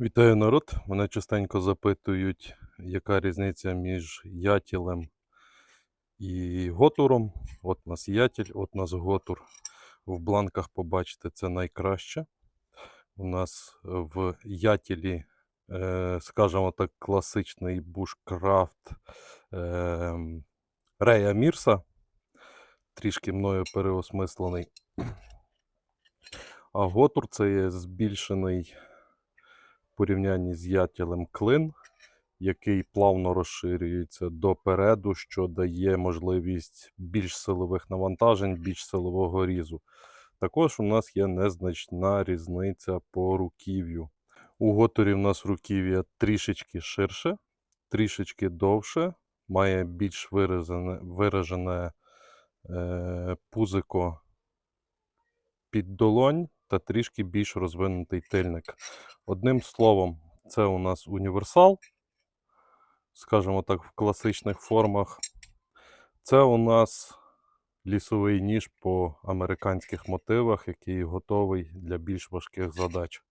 Вітаю народ! Мене частенько запитують, яка різниця між ятілем і готуром. От у нас ятіль, от у нас готур. В бланках побачите це найкраще. У нас в ятілі, е, скажімо так, класичний бушкрафт е, Рея Мірса, трішки мною переосмислений. А готур це є збільшений порівнянні з ятілем клин, який плавно розширюється допереду, що дає можливість більш силових навантажень, більш силового різу. Також у нас є незначна різниця по руків'ю. У готорі в нас руків'я трішечки ширше, трішечки довше, має більш виражене, виражене е, пузико під долонь та трішки більш розвинутий тильник. Одним словом, це у нас універсал, скажімо так, в класичних формах. Це у нас лісовий ніж по американських мотивах, який готовий для більш важких задач.